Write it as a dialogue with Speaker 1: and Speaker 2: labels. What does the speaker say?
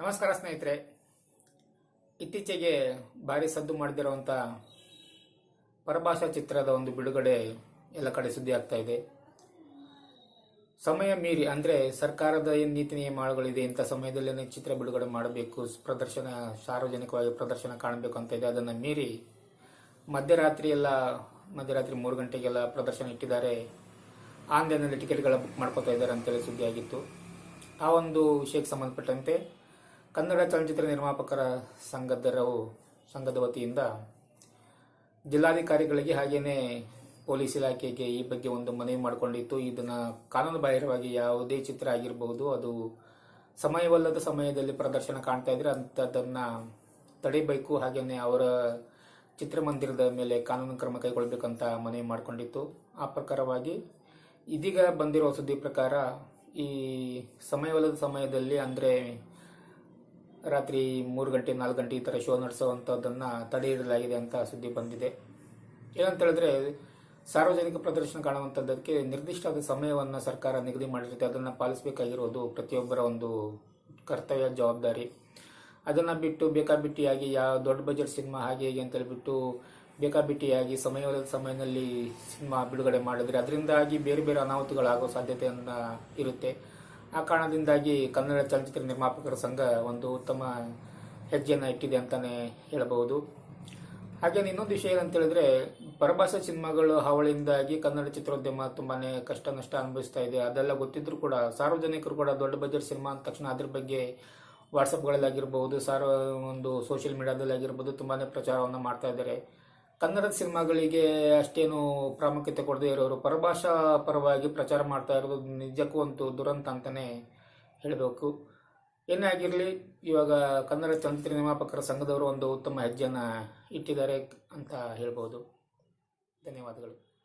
Speaker 1: ನಮಸ್ಕಾರ ಸ್ನೇಹಿತರೆ. ಇತ್ತೀಚೆಗೆ ಭಾರಿ ಸದ್ದು ಮಾಡದಿರುವಂಥ ಪರಭಾಷಾ ಚಿತ್ರದ ಒಂದು ಬಿಡುಗಡೆ ಎಲ್ಲ ಕಡೆ ಸುದ್ದಿ ಆಗ್ತಾ ಇದೆ. ಸಮಯ ಮೀರಿ, ಅಂದರೆ ಸರ್ಕಾರದ ಏನು ನೀತಿ ನಿಯಮಗಳಿದೆ ಇಂಥ ಸಮಯದಲ್ಲೇ ಚಿತ್ರ ಬಿಡುಗಡೆ ಮಾಡಬೇಕು, ಪ್ರದರ್ಶನ, ಸಾರ್ವಜನಿಕವಾಗಿ ಪ್ರದರ್ಶನ ಕಾಣಬೇಕು ಅಂತ ಇದೆ. ಅದನ್ನು ಮೀರಿ ಮಧ್ಯರಾತ್ರಿ ಎಲ್ಲ, ಮಧ್ಯರಾತ್ರಿ ಮೂರು ಗಂಟೆಗೆಲ್ಲ ಪ್ರದರ್ಶನ ಇಟ್ಟಿದ್ದಾರೆ. ಆನ್ಲೈನಲ್ಲಿ ಟಿಕೆಟ್ಗಳ ಬುಕ್ ಮಾಡ್ಕೋತಾ ಇದ್ದಾರೆ ಅಂತೇಳಿ ಸುದ್ದಿ ಆಗಿತ್ತು. ಆ ಒಂದು ವಿಷಯಕ್ಕೆ ಸಂಬಂಧಪಟ್ಟಂತೆ ಕನ್ನಡ ಚಲನಚಿತ್ರ ನಿರ್ಮಾಪಕರ ಸಂಘದರವು, ಸಂಘದ ವತಿಯಿಂದ ಜಿಲ್ಲಾಧಿಕಾರಿಗಳಿಗೆ ಹಾಗೆಯೇ ಪೊಲೀಸ್ ಇಲಾಖೆಗೆ ಈ ಬಗ್ಗೆ ಒಂದು ಮನವಿ ಮಾಡಿಕೊಂಡಿತ್ತು. ಇದನ್ನು ಕಾನೂನು ಬಾಹಿರವಾಗಿ ಯಾವುದೇ ಚಿತ್ರ ಆಗಿರಬಹುದು, ಅದು ಸಮಯವಲ್ಲದ ಸಮಯದಲ್ಲಿ ಪ್ರದರ್ಶನ ಕಾಣ್ತಾ ಇದ್ರೆ ಅಂಥದ್ದನ್ನು ತಡೆಯಬೇಕು ಹಾಗೆಯೇ ಅವರ ಚಿತ್ರಮಂದಿರದ ಮೇಲೆ ಕಾನೂನು ಕ್ರಮ ಕೈಗೊಳ್ಳಬೇಕಂತ ಮನವಿ ಮಾಡಿಕೊಂಡಿತ್ತು. ಆ ಪ್ರಕಾರವಾಗಿ ಇದೀಗ ಬಂದಿರುವ ಸುದ್ದಿ ಪ್ರಕಾರ ಈ ಸಮಯವಲ್ಲದ ಸಮಯದಲ್ಲಿ ಅಂದರೆ ರಾತ್ರಿ ಮೂರು ಗಂಟೆ, ನಾಲ್ಕು ಗಂಟೆ ಈ ಥರ ಶೋ ನಡೆಸುವಂಥದ್ದನ್ನು ತಡೆ ಹಿಡಿಯಲಾಗಿದೆ ಅಂತ ಸುದ್ದಿ ಬಂದಿದೆ. ಏನಂತ ಹೇಳಿದ್ರೆ, ಸಾರ್ವಜನಿಕ ಪ್ರದರ್ಶನ ಕಾಣುವಂಥದ್ದಕ್ಕೆ ನಿರ್ದಿಷ್ಟವಾದ ಸಮಯವನ್ನು ಸರ್ಕಾರ ನಿಗದಿ ಮಾಡಿರುತ್ತೆ. ಅದನ್ನು ಪಾಲಿಸಬೇಕಾಗಿರೋದು ಪ್ರತಿಯೊಬ್ಬರ ಒಂದು ಕರ್ತವ್ಯ, ಜವಾಬ್ದಾರಿ. ಅದನ್ನು ಬಿಟ್ಟು ಬೇಕಾಬಿಟ್ಟಿಯಾಗಿ ಯಾವ ದೊಡ್ಡ ಬಜೆಟ್ ಸಿನಿಮಾ ಹಾಗೆ ಹೇಗೆ ಅಂತ ಹೇಳ್ಬಿಟ್ಟು ಬೇಕಾಬಿಟ್ಟಿಯಾಗಿ ಸಮಯದ ಸಮಯದಲ್ಲಿ ಸಿನಿಮಾ ಬಿಡುಗಡೆ ಮಾಡಿದರೆ, ಅದರಿಂದಾಗಿ ಬೇರೆ ಬೇರೆ ಅನಾಹುತಗಳಾಗೋ ಸಾಧ್ಯತೆಯನ್ನು ಇರುತ್ತೆ. ಆ ಕಾರಣದಿಂದಾಗಿ ಕನ್ನಡ ಚಲನಚಿತ್ರ ನಿರ್ಮಾಪಕರ ಸಂಘ ಒಂದು ಉತ್ತಮ ಹೆಜ್ಜೆಯನ್ನು ಇಟ್ಟಿದೆ ಅಂತಾನೆ ಹೇಳಬಹುದು. ಹಾಗೆ ಇನ್ನೊಂದು ವಿಷಯ ಏನಂತ ಹೇಳಿದ್ರೆ ಪರಭಾಷಾ ಸಿನಿಮಾಗಳು ಹಾವಳಿಯಿಂದಾಗಿ ಕನ್ನಡ ಚಿತ್ರೋದ್ಯಮ ತುಂಬಾನೇ ಕಷ್ಟ ನಷ್ಟ ಅನುಭವಿಸ್ತಾ ಇದೆ. ಅದೆಲ್ಲ ಗೊತ್ತಿದ್ರು ಕೂಡ ಸಾರ್ವಜನಿಕರು ಕೂಡ ದೊಡ್ಡ ಬಜೆಟ್ ಸಿನಿಮಾ ಅಂದ ತಕ್ಷಣ ಅದ್ರ ಬಗ್ಗೆ ವಾಟ್ಸಪ್ಗಳಲ್ಲಾಗಿರ್ಬೋದು ಸಾರ್ವ ಒಂದು ಸೋಷಿಯಲ್ ಮೀಡಿಯಾದಲ್ಲಿ ಆಗಿರ್ಬೋದು ತುಂಬಾನೇ ಪ್ರಚಾರವನ್ನು ಮಾಡ್ತಾ ಇದ್ದಾರೆ. ಕನ್ನಡದ ಸಿನಿಮಾಗಳಿಗೆ ಅಷ್ಟೇನು ಪ್ರಾಮುಖ್ಯತೆ ಕೊಡದೇ ಇರೋರು ಪರಭಾಷಾ ಪರವಾಗಿ ಪ್ರಚಾರ ಮಾಡ್ತಾ ಇರೋದು ನಿಜಕ್ಕೂ ಒಂದು ದುರಂತ ಅಂತಾನೆ ಹೇಳಬೇಕು. ಏನೇ ಆಗಿರಲಿ, ಇವಾಗ ಕನ್ನಡ ಚಲನಚಿತ್ರ ನಿರ್ಮಾಪಕರ ಸಂಘದವರು ಒಂದು ಉತ್ತಮ ಹೆಜ್ಜೆಯನ್ನು ಇಟ್ಟಿದ್ದಾರೆ ಅಂತ ಹೇಳ್ಬೋದು. ಧನ್ಯವಾದಗಳು.